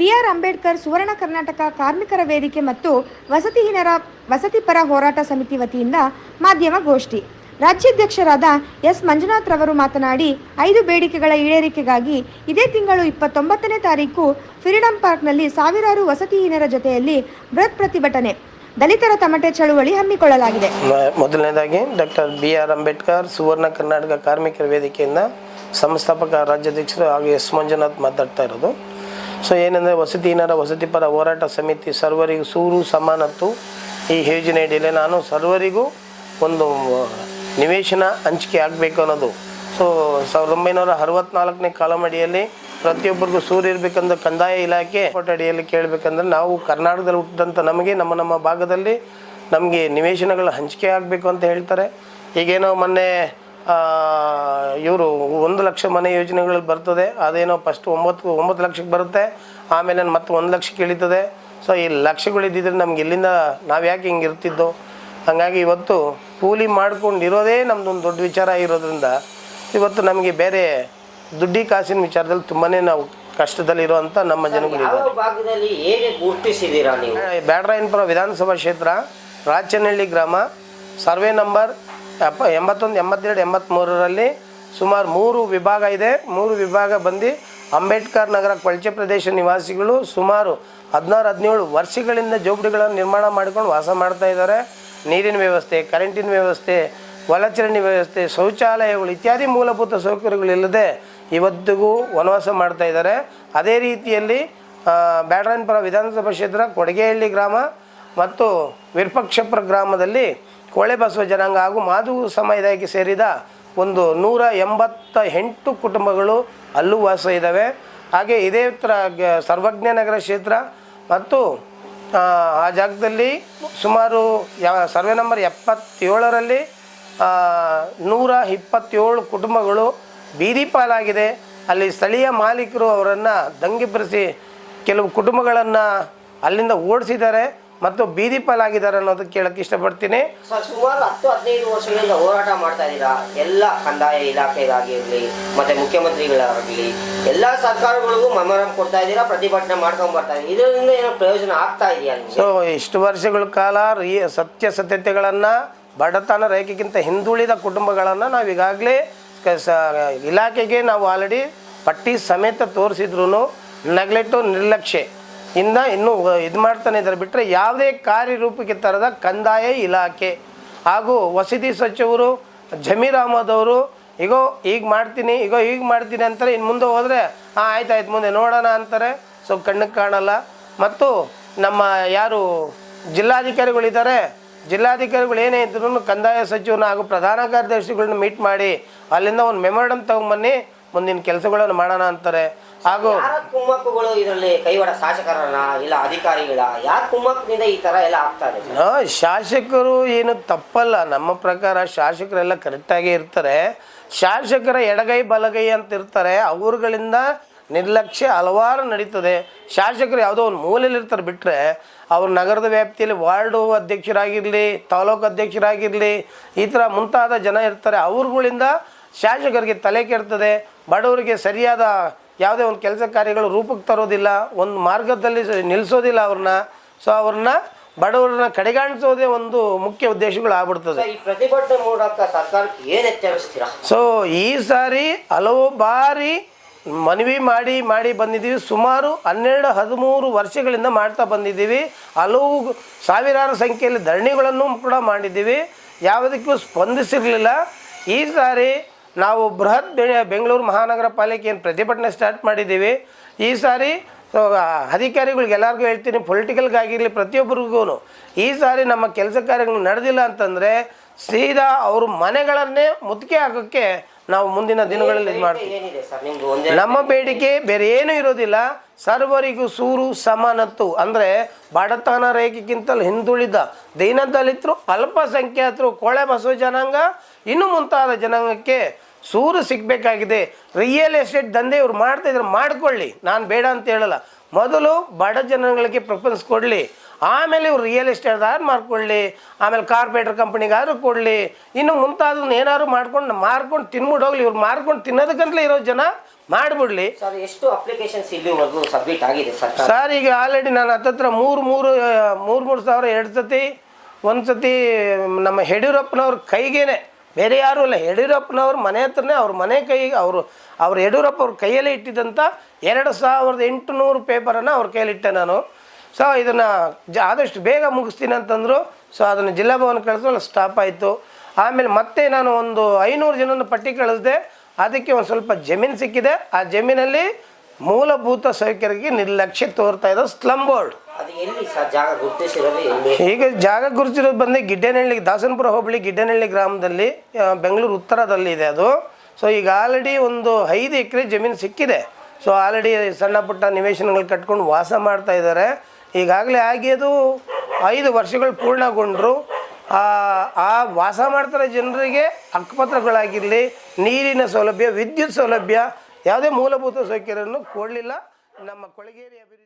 B R Ambedkar Suvarna Karnataka ಕಾರ್ಮಿಕರ ವೇದಿಕೆ ಮತ್ತು ವಸತಿಹೀನರ ವಸತಿಪರ ಹೋರಾಟ ಸಮಿತಿ ವತಿಯಿಂದ ಮಾಧ್ಯಮ ಗೋಷ್ಠಿ. ರಾಜ್ಯಾಧ್ಯಕ್ಷರಾದ ಎಸ್ ಮಂಜುನಾಥ್ ರವರು ಮಾತನಾಡಿ, ಐದು ಬೇಡಿಕೆಗಳ ಈಡೇರಿಕೆಗಾಗಿ ಇದೇ ತಿಂಗಳು ಇಪ್ಪತ್ತೊಂಬತ್ತನೇ ತಾರೀಕು ಫ್ರೀಡಂ ಪಾರ್ಕ್ನಲ್ಲಿ ಸಾವಿರಾರು ವಸತಿಹೀನರ ಜೊತೆಯಲ್ಲಿ ಬೃಹತ್ ಪ್ರತಿಭಟನೆ. ದಲಿತರ ತಮಟೆ ಚಳುವಳಿ ಹಮ್ಮಿಕೊಳ್ಳಲಾಗಿದೆ. ಮೊದಲನೇದಾಗಿ doctor B R Ambedkar Suvarna Karnataka ಕಾರ್ಮಿಕರ ವೇದಿಕೆಯಿಂದ ಸಂಸ್ಥಾಪಕ ರಾಜ್ಯಾಧ್ಯಕ್ಷರು ಹಾಗೂ ಎಸ್ ಮಂಜುನಾಥ್ ಮಾತಾಡ್ತಾ ಇರೋದು. ಸೊ ಏನಂದರೆ ವಸತಿ ಪರ ಹೋರಾಟ ಸಮಿತಿ ಸರ್ವರಿಗೂ ಸೂರು ಸಮಾನತ್ತು ಈ ಯೋಜನೆ ಅಡಿಯಲ್ಲಿ ನಾನು ಸರ್ವರಿಗೂ ಒಂದು ನಿವೇಶನ ಹಂಚಿಕೆ ಆಗಬೇಕು ಅನ್ನೋದು. ಸೊ ಸಾವಿರದ ಒಂಬೈನೂರ ಅರವತ್ನಾಲ್ಕನೇ ಕಾಲಮಡಿಯಲ್ಲಿ ಪ್ರತಿಯೊಬ್ಬರಿಗೂ ಸೂರು ಇರಬೇಕಂದ್ರೆ ಕಂದಾಯ ಇಲಾಖೆ ಅಡಿಯಲ್ಲಿ ಕೇಳಬೇಕಂದ್ರೆ ನಾವು ಕರ್ನಾಟಕದಲ್ಲಿ ಹುಟ್ಟಿದಂಥ ನಮಗೆ, ನಮ್ಮ ನಮ್ಮ ಭಾಗದಲ್ಲಿ ನಮಗೆ ನಿವೇಶನಗಳ ಹಂಚಿಕೆ ಆಗಬೇಕು ಅಂತ ಹೇಳ್ತಾರೆ. ಈಗೇನೋ ಮೊನ್ನೆ ಇವರು ಒಂದು ಲಕ್ಷ ಮನೆ ಯೋಜನೆಗಳಲ್ಲಿ ಬರ್ತದೆ. ಅದೇನೋ ಫಸ್ಟ್ ಒಂಬತ್ತು ಒಂಬತ್ತು ಲಕ್ಷಕ್ಕೆ ಬರುತ್ತೆ. ಆಮೇಲೆ ಮತ್ತೆ ಒಂದು ಲಕ್ಷಕ್ಕೆ ಇಳಿತದೆ. ಸೊ ಈ ಲಕ್ಷಗಳಿದ್ದಿದ್ರೆ ನಮ್ಗೆ ಇಲ್ಲಿಂದ ನಾವು ಯಾಕೆ ಹಿಂಗೆ ಇರ್ತಿದ್ದೋ? ಹಾಗಾಗಿ ಇವತ್ತು ಕೂಲಿ ಮಾಡ್ಕೊಂಡು ಇರೋದೇ ನಮ್ಮದೊಂದು ದೊಡ್ಡ ವಿಚಾರ ಇರೋದ್ರಿಂದ ಇವತ್ತು ನಮಗೆ ಬೇರೆ ದುಡ್ಡಿ ಕಾಸಿನ ವಿಚಾರದಲ್ಲಿ ತುಂಬಾ ನಾವು ಕಷ್ಟದಲ್ಲಿರುವಂಥ ನಮ್ಮ ಜನಗಳಿದ್ದಾರೆ ಬ್ಯಾಡ್ರಾಯನ್ಪುರ ವಿಧಾನಸಭಾ ಕ್ಷೇತ್ರ ರಾಚನಹಳ್ಳಿ ಗ್ರಾಮ ಸರ್ವೆ ನಂಬರ್ ಎಪ್ಪ ಎಂಬತ್ತೊಂದು, ಎಂಬತ್ತೆರಡು ಎಂಬತ್ತ್ಮೂರರಲ್ಲಿ ಸುಮಾರು ಮೂರು ವಿಭಾಗ ಇದೆ. ಮೂರು ವಿಭಾಗ ಬಂದು ಅಂಬೇಡ್ಕರ್ ನಗರ ಕೊಳಚೆ ಪ್ರದೇಶ ನಿವಾಸಿಗಳು ಸುಮಾರು ಹದಿನಾರು, ಹದಿನೇಳು ವರ್ಷಗಳಿಂದ ಜೋಪಡಿಗಳನ್ನು ನಿರ್ಮಾಣ ಮಾಡಿಕೊಂಡು ವಾಸ ಮಾಡ್ತಾ ಇದ್ದಾರೆ. ನೀರಿನ ವ್ಯವಸ್ಥೆ, ಕರೆಂಟಿನ ವ್ಯವಸ್ಥೆ, ಒಳಚರಂಡಿ ವ್ಯವಸ್ಥೆ, ಶೌಚಾಲಯಗಳು ಇತ್ಯಾದಿ ಮೂಲಭೂತ ಸೌಕರ್ಯಗಳಿಲ್ಲದೆ ಇವತ್ತಿಗೂ ವನವಾಸ ಮಾಡ್ತಾ ಇದ್ದಾರೆ. ಅದೇ ರೀತಿಯಲ್ಲಿ ಬ್ಯಾಡ್ರಾಯನಪುರ ವಿಧಾನಸಭಾ ಕ್ಷೇತ್ರ, ಕೊಡಗೇಹಳ್ಳಿ ಗ್ರಾಮ ಮತ್ತು ವಿರ್ಪಕ್ಷಪುರ ಗ್ರಾಮದಲ್ಲಿ ಕೋಳೆ ಬಸವ ಜನಾಂಗ ಹಾಗೂ ಮಾಧು ಸಮುದಾಯಕ್ಕೆ ಸೇರಿದ ಒಂದು ನೂರ ಎಂಬತ್ತ ಎಂಟು ಕುಟುಂಬಗಳು ಅಲ್ಲೂ ವಾಸ ಇದ್ದಾವೆ. ಹಾಗೆ ಇದೇ ಥರ ಸರ್ವಜ್ಞ ನಗರ ಕ್ಷೇತ್ರ ಮತ್ತು ಆ, ಜಾಗದಲ್ಲಿ ಸುಮಾರು ಸರ್ವೆ ನಂಬರ್ ಎಪ್ಪತ್ತೇಳರಲ್ಲಿ ನೂರ ಇಪ್ಪತ್ತೇಳು ಕುಟುಂಬಗಳು ಬೀದಿ ಪಾಲಾಗಿದೆ. ಅಲ್ಲಿ ಸ್ಥಳೀಯ ಮಾಲೀಕರು ಅವರನ್ನು ದಂಗೆಬ್ಬರಿಸಿ ಕೆಲವು ಕುಟುಂಬಗಳನ್ನು ಅಲ್ಲಿಂದ ಓಡಿಸಿದ್ದಾರೆ. ಮತ್ತು ಬೀದಿ ಪಾಲಾಗಿದ್ದಾರೆ ಅನ್ನೋದು ಕೇಳಕ್ಕೆ ಇಷ್ಟಪಡ್ತೀನಿ. ಸರ್ ಸುಮಾರು ಹತ್ತು ಹದಿನೈದು ವರ್ಷಗಳಿಂದ ಹೋರಾಟ ಮಾಡ್ತಾ ಇದ್ದೀರಾ? ಎಲ್ಲ ಕಂದಾಯ ಇಲಾಖೆಗಾಗಿರಲಿ ಮತ್ತೆ ಮುಖ್ಯಮಂತ್ರಿಗಳಾಗಲಿ ಎಲ್ಲ ಸರ್ಕಾರಗಳಿಗೂ ಮೆಮೊರಂ ಕೊಡ್ತಾ ಇದ್ದೀರಾ ಪ್ರತಿಭಟನೆ ಮಾಡ್ಕೊಂಡ್ ಬರ್ತಾ ಇದ್ದೀರಾ? ಇದರಿಂದ ಏನೋ ಪ್ರಯೋಜನ ಆಗ್ತಾ ಇದೆಯಾ ಸೊ ಇಷ್ಟು ವರ್ಷಗಳ ಕಾಲ ಸತ್ಯ ಸತ್ಯತೆಗಳನ್ನ ಬಡತನ ರೇಖೆಗಿಂತ ಹಿಂದುಳಿದ ಕುಟುಂಬಗಳನ್ನು ನಾವು ಈಗಾಗಲೇ ಇಲಾಖೆಗೆ ನಾವು ಆಲ್ರೆಡಿ ಪಟ್ಟಿ ಸಮೇತ ತೋರಿಸಿದ್ರು ನೆಗ್ಲೆಕ್ಟು ನಿರ್ಲಕ್ಷ್ಯ. ಇಂದ ಇನ್ನೂ ಇದು ಮಾಡ್ತಾನೆ ಇದ್ದಾರೆ ಬಿಟ್ಟರೆ ಯಾವುದೇ ಕಾರ್ಯರೂಪಕ್ಕೆ ತರದ ಕಂದಾಯ ಇಲಾಖೆ. ಹಾಗೂ ವಸತಿ ಸಚಿವರು, ಜಮೀರ್ ಅಹಮದ್ ಅವರು ಈಗೋ ಈಗ ಮಾಡ್ತೀನಿ ಈಗೋ ಈಗ ಮಾಡ್ತೀನಿ ಅಂತಾರೆ. ಇನ್ನು ಮುಂದೆ ಹೋದರೆ ಹಾಂ ಆಯ್ತು ಆಯ್ತು, ಮುಂದೆ ನೋಡೋಣ ಅಂತಾರೆ. ಸೊ, ಕಣ್ಣಿಗೆ ಕಾಣಲ್ಲ. ಮತ್ತು ನಮ್ಮ ಯಾರು ಜಿಲ್ಲಾಧಿಕಾರಿಗಳಿದ್ದಾರೆ, ಜಿಲ್ಲಾಧಿಕಾರಿಗಳು ಏನೇ ಇದ್ರೂ ಕಂದಾಯ ಸಚಿವನ ಹಾಗೂ ಪ್ರಧಾನ ಕಾರ್ಯದರ್ಶಿಗಳನ್ನ ಮೀಟ್ ಮಾಡಿ, ಅಲ್ಲಿಂದ ಒಂದು ಮೆಮೊರಡಮ್ ತಗೊಂಬನ್ನಿ, ಮುಂದಿನ ಕೆಲಸಗಳನ್ನು ಮಾಡೋಣ ಅಂತಾರೆ. ಹಾಗೂ ಕುಮ್ಮಕ್ಕುಗಳು ಇದರಲ್ಲಿ ಕೈವಾಡ ಶಾಸಕರನ್ನ ಇಲ್ಲ ಅಧಿಕಾರಿಗಳ ಯಾರ ಕುಮ್ಮಕ್ಕನಿಂದ ಈ ತರ ಎಲ್ಲ ಆಗ್ತಾ ಇದೆ? ಶಾಸಕರು ಏನು ತಪ್ಪಲ್ಲ. ನಮ್ಮ ಪ್ರಕಾರ ಶಾಸಕರೆಲ್ಲ ಕರೆಕ್ಟಾಗಿ ಇರ್ತಾರೆ. ಶಾಸಕರ ಎಡಗೈ ಬಲಗೈ ಅಂತ ಇರ್ತಾರೆ. ಅವರುಗಳಿಂದ ನಿರ್ಲಕ್ಷ್ಯ ಹಲವಾರು ನಡೀತದೆ. ಶಾಸಕರು ಯಾವುದೋ ಒಂದು ಮೂಲೆಯಲ್ಲಿ ಇರ್ತಾರೆ ಬಿಟ್ಟರೆ ಅವ್ರು ನಗರದ ವ್ಯಾಪ್ತಿಯಲ್ಲಿ ವಾರ್ಡು ಅಧ್ಯಕ್ಷರಾಗಿರಲಿ ತಾಲೂಕು ಅಧ್ಯಕ್ಷರಾಗಿರಲಿ ಈ ಥರ ಮುಂತಾದ ಜನ ಇರ್ತಾರೆ. ಅವ್ರುಗಳಿಂದ ಶಾಸಕರಿಗೆ ತಲೆ ಕೆಡ್ತದೆ. ಬಡವರಿಗೆ ಸರಿಯಾದ ಯಾವುದೇ ಒಂದು ಕೆಲಸ ಕಾರ್ಯಗಳು ರೂಪಕ್ಕೆ ತರೋದಿಲ್ಲ ಒಂದು ಮಾರ್ಗದಲ್ಲಿ ನಿಲ್ಲಿಸೋದಿಲ್ಲ ಅವ್ರನ್ನ. ಸೊ ಅವ್ರನ್ನ ಬಡವರನ್ನ ಕಡೆಗಾಣಿಸೋದೇ ಒಂದು ಮುಖ್ಯ ಉದ್ದೇಶಗಳು ಆಗ್ಬಿಡ್ತದೆ. ಸೊ ಈ ಸಾರಿ ಹಲವು ಬಾರಿ ಮನವಿ ಮಾಡಿ ಮಾಡಿ ಬಂದಿದ್ದೀವಿ. ಸುಮಾರು ಹನ್ನೆರಡು ಹದಿಮೂರು ವರ್ಷಗಳಿಂದ ಮಾಡ್ತಾ ಬಂದಿದ್ದೀವಿ. ಹಲವು ಸಾವಿರಾರು ಸಂಖ್ಯೆಯಲ್ಲಿ ಧರಣಿಗಳನ್ನು ಕೂಡ ಮಾಡಿದ್ದೀವಿ. ಯಾವುದಕ್ಕೂ ಸ್ಪಂದಿಸಿರಲಿಲ್ಲ. ಈ ಸಾರಿ ನಾವು ಬೃಹತ್ ಬೆಂಗಳೂರು ಮಹಾನಗರ ಪಾಲಿಕೆ ಏನು ಪ್ರತಿಭಟನೆ ಸ್ಟಾರ್ಟ್ ಮಾಡಿದ್ದೀವಿ. ಈ ಸಾರಿ ಅಧಿಕಾರಿಗಳಿಗೆ ಎಲ್ಲರಿಗೂ ಹೇಳ್ತೀನಿ ಪೊಲಿಟಿಕಲ್ಗಾಗಿರಲಿ ಪ್ರತಿಯೊಬ್ಬರಿಗೂ ಈ ಸಾರಿ ನಮ್ಮ ಕೆಲಸ ಕಾರ್ಯಗಳು ನಡೆದಿಲ್ಲ ಅಂತಂದರೆ ಸೀದಾ ಅವ್ರ ಮನೆಗಳನ್ನೇ ಮುತ್ತಿಗೆ ಹಾಕೋಕ್ಕೆ ನಾವು ಮುಂದಿನ ದಿನಗಳಲ್ಲಿ ಇದು ಮಾಡ್ತೀವಿ. ನಮ್ಮ ಬೇಡಿಕೆ ಬೇರೆ ಏನೂ ಇರೋದಿಲ್ಲ. ಸರ್ವರಿಗೂ ಸೂರು ಸಮಾನತ್ತು ಅಂದರೆ ಬಡತನ ರೇಖೆಗಿಂತಲೂ ಹಿಂದುಳಿದ ದೀನದಲಿತರು ಅಲ್ಪಸಂಖ್ಯಾತರು ಕೊಳೆ ಬಸವ ಜನಾಂಗ ಇನ್ನು ಮುಂತಾದ ಜನಾಂಗಕ್ಕೆ ಸೂರು ಸಿಗಬೇಕಾಗಿದೆ. ರಿಯಲ್ ಎಸ್ಟೇಟ್ ದಂಧೆ ಇವ್ರು ಮಾಡ್ತಾ ಇದ್ರೆ ಮಾಡ್ಕೊಳ್ಳಿ. ನಾನು ಬೇಡ ಅಂತ ಹೇಳಲ್ಲ. ಮೊದಲು ಬಡ ಜನಗಳಿಗೆ ಪ್ರಿಫರೆನ್ಸ್ ಕೊಡಲಿ. ಆಮೇಲೆ ಇವ್ರು ರಿಯಲ್ ಎಸ್ಟೇಟ್ದಾರು ಮಾಡ್ಕೊಳ್ಳಿ ಆಮೇಲೆ ಕಾರ್ಪೊರೇಟರ್ ಕಂಪ್ನಿಗಾದ್ರೂ ಕೊಡಲಿ. ಇನ್ನು ಮುಂತಾದನ್ನ ಏನಾದ್ರು ಮಾಡ್ಕೊಂಡು ಮಾರ್ಕೊಂಡು ತಿನ್ಬಿಟ್ಟು ಹೋಗ್ಲಿ. ಇವ್ರು ಮಾರ್ಕೊಂಡು ತಿನ್ನೋದಕ್ಕಂತಲೇ ಇರೋ ಜನ ಮಾಡಿಬಿಡ್ಲಿ. ಸರ್ ಎಷ್ಟು ಅಪ್ಲಿಕೇಶನ್ಸ್ ಇಲ್ಲಿವರೆಗೂ ಸಬ್ಮಿಟ್ ಆಗಿದೆ ಸರ್ ಸರ್ ಈಗ ಆಲ್ರೆಡಿ ನಾನು ಹತ್ತತ್ರ ಮೂರು ಮೂರು ಮೂರು ಮೂರು ಸಾವಿರ ಎರಡು ಸತಿ ಒಂದು ಸತಿ ನಮ್ಮ ಯಡಿಯೂರಪ್ಪನವ್ರ ಕೈಗೇನೆ ಬೇರೆ ಯಾರೂ ಇಲ್ಲ ಯಡಿಯೂರಪ್ಪನವ್ರ ಮನೆ ಹತ್ರನೇ ಅವ್ರ ಮನೆ ಕೈಗೆ ಅವರು, ಅವ್ರು ಯಡಿಯೂರಪ್ಪ ಅವ್ರ ಕೈಯಲ್ಲೇ ಇಟ್ಟಿದ್ದಂಥ ಎರಡು ಸಾವಿರದ ಎಂಟುನೂರು ಪೇಪರನ್ನು ಅವ್ರ ಕೈಯಲ್ಲಿಟ್ಟೆ ನಾನು. ಸೊ ಇದನ್ನು ಜ, ಆದಷ್ಟು ಬೇಗ ಮುಗಿಸ್ತೀನಿ ಅಂತಂದರು ಸೊ ಅದನ್ನು ಜಿಲ್ಲಾ ಭವನ ಕಳಿಸೋಲ್ಲ ಸ್ಟಾಪ್ ಆಯಿತು. ಆಮೇಲೆ ಮತ್ತೆ ನಾನು ಒಂದು ಐನೂರು ಜನನ ಪಟ್ಟಿ ಕಳಿಸಿದೆ, ಅದಕ್ಕೆ ಒಂದು ಸ್ವಲ್ಪ ಜಮೀನು ಸಿಕ್ಕಿದೆ. ಆ ಜಮೀನಲ್ಲಿ ಮೂಲಭೂತ ಸೌಕರ್ಯಕ್ಕೆ ನಿರ್ಲಕ್ಷ್ಯ ತೋರ್ತಾ ಇದ್ದ ಸ್ಲಮ್ ಬೋರ್ಡ್ ಈಗ ಜಾಗ ಗುರುತಿರೋದು ಬಂದು ಗಿಡ್ಡನಹಳ್ಳಿ, ದಾಸನಪುರ ಹೋಬಳಿ ಗಿಡ್ಡನಹಳ್ಳಿ ಗ್ರಾಮದಲ್ಲಿ ಬೆಂಗಳೂರು ಉತ್ತರದಲ್ಲಿ ಇದೆ ಅದು. ಸೊ ಈಗ ಆಲ್ರೆಡಿ ಒಂದು ಐದು ಎಕರೆ ಜಮೀನು ಸಿಕ್ಕಿದೆ. ಸೊ ಆಲ್ರೆಡಿ ಸಣ್ಣ ಪುಟ್ಟ ನಿವೇಶನಗಳು ಕಟ್ಕೊಂಡು ವಾಸ ಮಾಡ್ತಾ ಇದ್ದಾರೆ. ಈಗಾಗಲೇ ಆಗಿ ಅದು ಐದು ವರ್ಷಗಳು ಪೂರ್ಣಗೊಂಡರು. ಆ ವಾಸ ಮಾಡ್ತಾರೆ ಜನರಿಗೆ ಅಕ್ಕಪತ್ರಗಳಾಗಿರಲಿ ನೀರಿನ ಸೌಲಭ್ಯ, ವಿದ್ಯುತ್ ಸೌಲಭ್ಯ, ಯಾವುದೇ ಮೂಲಭೂತ ಸೌಕರ್ಯವನ್ನು ಕೊಡಲಿಲ್ಲ. ನಮ್ಮ ಕೊಳಗೇರಿ ಅಭಿವೃದ್ಧಿ